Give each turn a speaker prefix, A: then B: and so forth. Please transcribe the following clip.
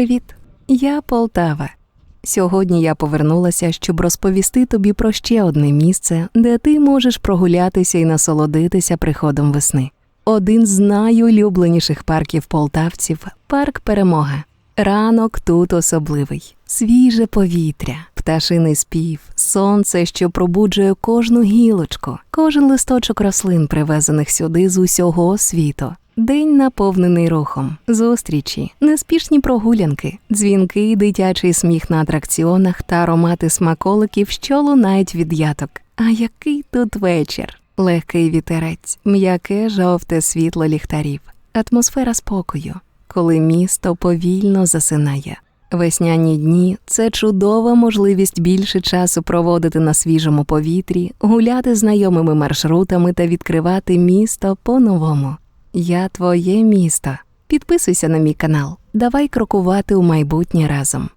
A: Привіт, я Полтава. Сьогодні я повернулася, щоб розповісти тобі про ще одне місце, де ти можеш прогулятися і насолодитися приходом весни. Один з найулюбленіших парків полтавців парк Перемога. Ранок тут особливий, свіже повітря, пташиний спів, сонце, що пробуджує кожну гілочку, кожен листочок рослин, привезених сюди з усього світу. День наповнений рухом, зустрічі, неспішні прогулянки, дзвінки, дитячий сміх на атракціонах та аромати смаколиків, що лунають від яток. А який тут вечір? Легкий вітерець, м'яке жовте світло ліхтарів, атмосфера спокою, коли місто повільно засинає. Весняні дні це чудова можливість більше часу проводити на свіжому повітрі, гуляти знайомими маршрутами та відкривати місто по-новому. Я твоє місто. Підписуйся на мій канал. Давай крокувати у майбутнє разом.